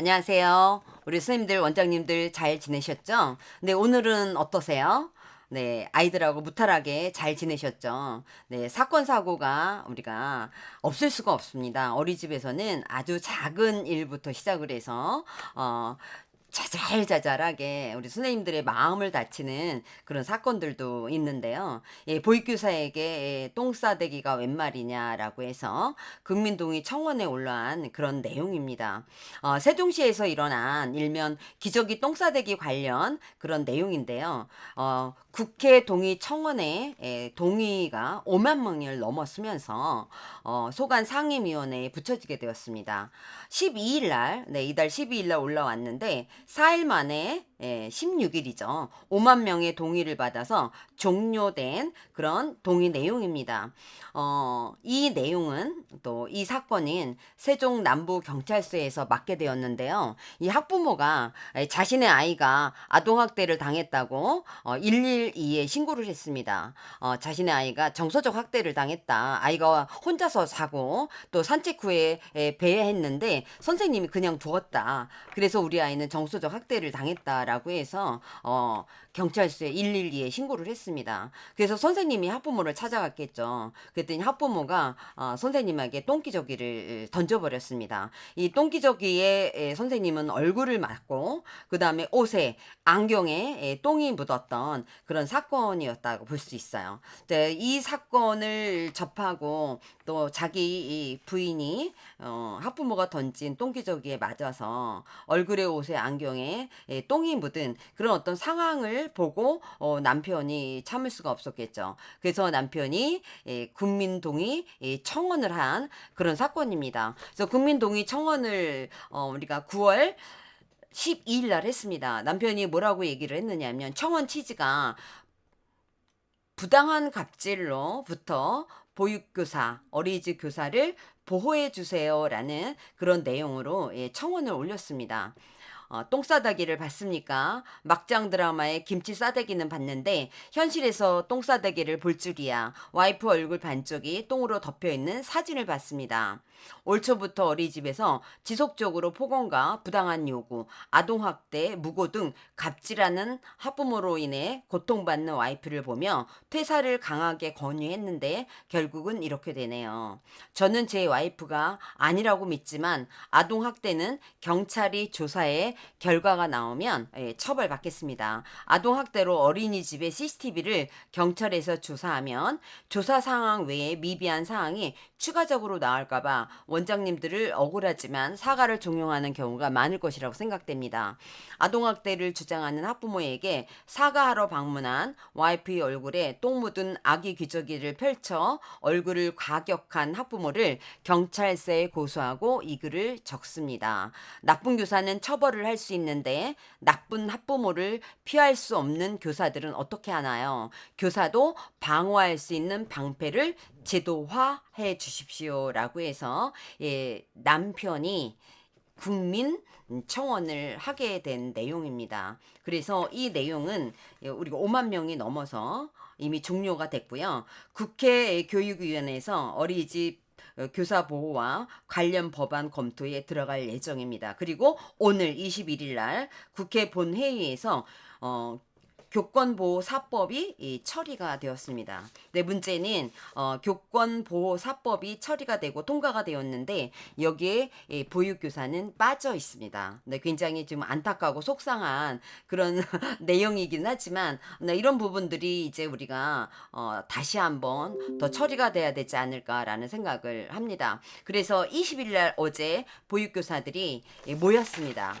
안녕하세요. 우리 선생님들, 원장님들 잘 지내셨죠? 네, 오늘은 어떠세요? 네, 아이들하고 무탈하게 잘 지내셨죠? 네, 사건, 사고가 우리가 없을 수가 없습니다. 어린이집에서는 아주 작은 일부터 시작을 해서, 어, 자잘자잘하게 우리 선생님들의 마음을 다치는 그런 사건들도 있는데요. 예, 보육교사에게 예, 똥 싸대기가 웬 말이냐라고 해서 국민동의 청원에 올라온 그런 내용입니다. 어, 세종시에서 일어난 일면 기저귀 똥 싸대기 관련 그런 내용인데요. 어, 국회 동의 청원에 예, 동의가 5만 명을 넘었으면서 어, 소관 상임위원회에 붙여지게 되었습니다. 12일 날, 네, 이달 12일 날 올라왔는데 4일 만에 예, 16일이죠. 5만 명의 동의를 받아서 종료된 그런 동의 내용입니다. 어, 이 내용은 또 이 사건인 세종 남부 경찰서에서 맡게 되었는데요. 이 학부모가 자신의 아이가 아동학대를 당했다고 어, 112에 신고를 했습니다. 어, 자신의 아이가 정서적 학대를 당했다. 아이가 혼자서 자고 또 산책 후에 에, 배회했는데 선생님이 그냥 두었다. 그래서 우리 아이는 정서적 학대를 당했다 라고 해서 어, 경찰서에 112에 신고를 했습니다. 그래서 선생님이 학부모를 찾아갔겠죠. 그랬더니 학부모가 어, 선생님에게 똥기저귀를 던져버렸습니다. 이 똥기저귀에 에, 선생님은 얼굴을 맞고 그 다음에 옷에 안경에 에, 똥이 묻었던 그런 사건이었다고 볼 수 있어요. 네, 이 사건을 접하고 또 자기 이 부인이 어, 학부모가 던진 똥기저귀에 맞아서 얼굴에 옷에 안경에 에, 똥이 묻은 그런 어떤 상황을 보고 어, 남편이 참을 수가 없었겠죠. 그래서 남편이 예, 국민동의 예, 청원을 한 그런 사건입니다. 그래서 국민동의 청원을 어, 우리가 9월 12일 날 했습니다. 남편이 뭐라고 얘기를 했느냐면 청원 취지가 부당한 갑질로부터 보육교사, 어린이집 교사를 보호해 주세요라는 그런 내용으로 예, 청원을 올렸습니다. 어, 똥 싸대기를 봤습니까? 막장 드라마의 김치 싸대기는 봤는데 현실에서 똥 싸대기를 볼 줄이야. 와이프 얼굴 반쪽이 똥으로 덮여 있는 사진을 봤습니다. 올 초부터 어린이집에서 지속적으로 폭언과 부당한 요구, 아동학대, 무고 등 갑질하는 학부모로 인해 고통받는 와이프를 보며 퇴사를 강하게 권유했는데 결국은 이렇게 되네요. 저는 제 와이프가 아니라고 믿지만 아동학대는 경찰이 조사해 결과가 나오면 예, 처벌받겠습니다. 아동학대로 어린이집의 CCTV를 경찰에서 조사하면 조사 상황 외에 미비한 사항이 추가적으로 나올까봐 원장님들을 억울하지만 사과를 종용하는 경우가 많을 것이라고 생각됩니다. 아동학대를 주장하는 학부모에게 사과하러 방문한 와이프의 얼굴에 똥 묻은 아기 기저귀를 펼쳐 얼굴을 과격한 학부모를 경찰서에 고소하고 이 글을 적습니다. 나쁜 교사는 처벌을 할 수 있는데 나쁜 학부모를 피할 수 없는 교사들은 어떻게 하나요? 교사도 방어할 수 있는 방패를 제도화해 주십시오라고 해서 예, 남편이 국민 청원을 하게 된 내용입니다. 그래서 이 내용은 우리가 5만 명이 넘어서 이미 종료가 됐고요. 국회 교육위원회에서 어린이집 어, 교사 보호와 관련 법안 검토에 들어갈 예정입니다. 그리고 오늘 21일 날 국회 본회의에서 어, 교권보호사법이 이, 처리가 되었습니다. 네, 문제는 어, 교권보호사법이 처리가 되고 통과가 되었는데 여기에 이, 보육교사는 빠져 있습니다. 네, 굉장히 좀 안타까고 속상한 그런 내용이긴 하지만 네, 이런 부분들이 이제 우리가 어, 다시 한번 더 처리가 돼야 되지 않을까라는 생각을 합니다. 그래서 20일 날 어제 보육교사들이 예, 모였습니다.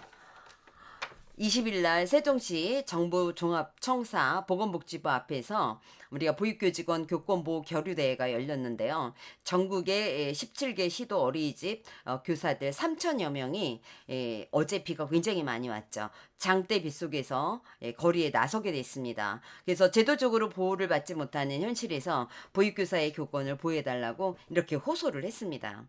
20일 날 세종시 정부종합청사 보건복지부 앞에서 우리가 보육교직원 교권보호 교류대회가 열렸는데요. 전국의 17개 시도 어린이집 어, 교사들 3천여 명이 어제 비가 굉장히 많이 왔죠. 장대 빗속에서 거리에 나서게 됐습니다. 그래서 제도적으로 보호를 받지 못하는 현실에서 보육교사의 교권을 보호해달라고 이렇게 호소를 했습니다.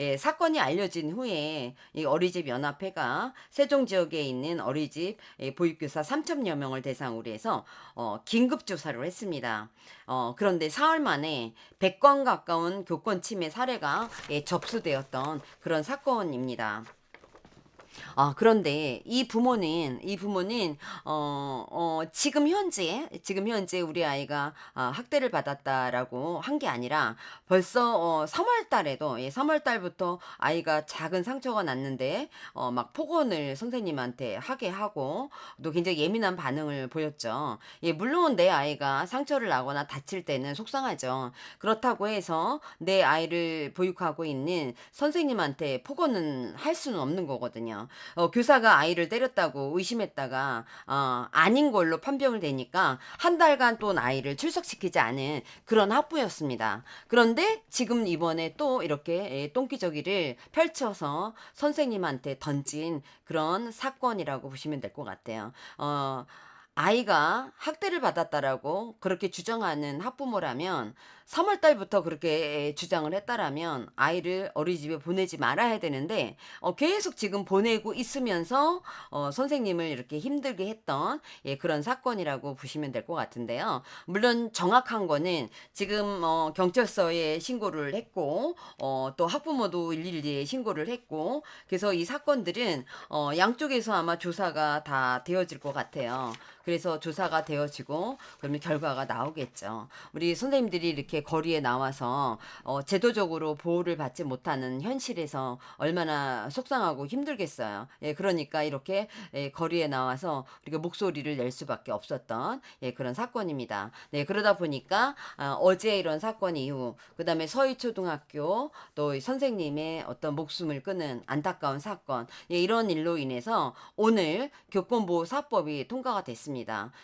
예, 사건이 알려진 후에 이 어린이집 연합회가 세종 지역에 있는 어린이집 예, 보육교사 3천여 명을 대상으로 해서 어, 긴급 조사를 했습니다. 어, 그런데 사흘 만에 100건 가까운 교권 침해 사례가 예, 접수되었던 그런 사건입니다. 아 그런데 이 부모는 이 부모는 어 어 지금 현재 지금 현재 우리 아이가 아 학대를 받았다라고 한 게 아니라 벌써 어 3월 달에도 예 3월 달부터 아이가 작은 상처가 났는데 어 막 폭언을 선생님한테 하게 하고 또 굉장히 예민한 반응을 보였죠. 예 물론 내 아이가 상처를 나거나 다칠 때는 속상하죠. 그렇다고 해서 내 아이를 보육하고 있는 선생님한테 폭언은 할 수는 없는 거거든요. 어 교사가 아이를 때렸다고 의심했다가 어 아닌 걸로 판명을 되니까 한 달간 또 아이를 출석시키지 않은 그런 학부였습니다. 그런데 지금 이번에 또 이렇게 예 똥기저귀를 펼쳐서 선생님한테 던진 그런 사건이라고 보시면 될 것 같아요. 어 아이가 학대를 받았다라고 그렇게 주장하는 학부모라면 3월 달부터 그렇게 주장을 했다라면 아이를 어린이집에 보내지 말아야 되는데 어 계속 지금 보내고 있으면서 어 선생님을 이렇게 힘들게 했던 예 그런 사건이라고 보시면 될 것 같은데요. 물론 정확한 거는 지금 어 경찰서에 신고를 했고 어 또 학부모도 112에 신고를 했고 그래서 이 사건들은 어 양쪽에서 아마 조사가 다 되어질 것 같아요. 그래서 조사가 되어지고 그러면 결과가 나오겠죠. 우리 선생님들이 이렇게 거리에 나와서 어 제도적으로 보호를 받지 못하는 현실에서 얼마나 속상하고 힘들겠어요. 예 그러니까 이렇게 예 거리에 나와서 우리가 목소리를 낼 수밖에 없었던 예 그런 사건입니다. 네 그러다 보니까 아 어제 이런 사건 이후 그다음에 서희초등학교 또이 선생님의 어떤 목숨을 끊은 안타까운 사건 예 이런 일로 인해서 오늘 교권보호사법이 통과가 됐습니다.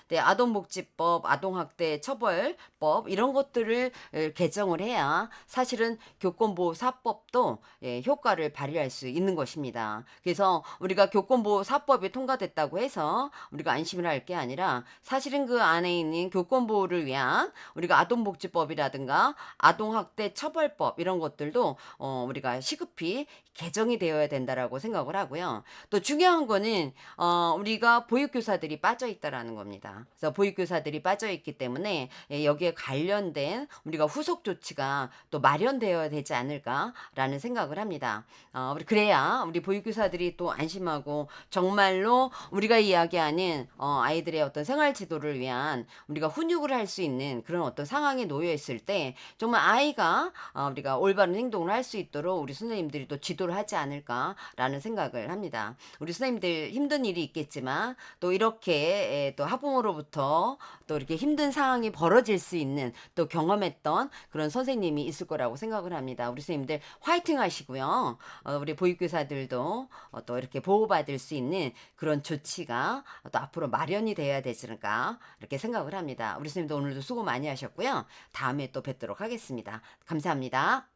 네 아동복지법, 아동학대 처벌법 이런 것들을 을 개정을 해야 사실은 교권보호사법도 예 효과를 발휘할 수 있는 것입니다. 그래서 우리가 교권보호사법이 통과됐다고 해서 우리가 안심을 할 게 아니라 사실은 그 안에 있는 교권보호를 위한 우리가 아동복지법이라든가 아동학대 처벌법 이런 것들도 어 우리가 시급히 개정이 되어야 된다라고 생각을 하고요. 또 중요한 거는 어 우리가 보육교사들이 빠져 있다라 는 겁니다. 그래서 보육교사들이 빠져 있기 때문에 예 여기에 관련된 우리가 후속 조치가 또 마련되어야 되지 않을까라는 생각을 합니다. 어 그래야 우리 보육교사들이 또 안심하고 정말로 우리가 이야기하는 어 아이들의 어떤 생활 지도를 위한 우리가 훈육을 할 수 있는 그런 어떤 상황에 놓여 있을 때 정말 아이가 어 우리가 올바른 행동을 할 수 있도록 우리 선생님들이 또 지도를 하지 않을까라는 생각을 합니다. 우리 선생님들 힘든 일이 있겠지만 또 이렇게 예또 학부모로부터 또 이렇게 힘든 상황이 벌어질 수 있는 또 경험했던 그런 선생님이 있을 거라고 생각을 합니다. 우리 선생님들 화이팅 하시고요. 어 우리 보육교사들도 어 또 이렇게 보호받을 수 있는 그런 조치가 또 앞으로 마련이 돼야 되지 않을까 이렇게 생각을 합니다. 우리 선생님도 오늘도 수고 많이 하셨고요. 다음에 또 뵙도록 하겠습니다. 감사합니다.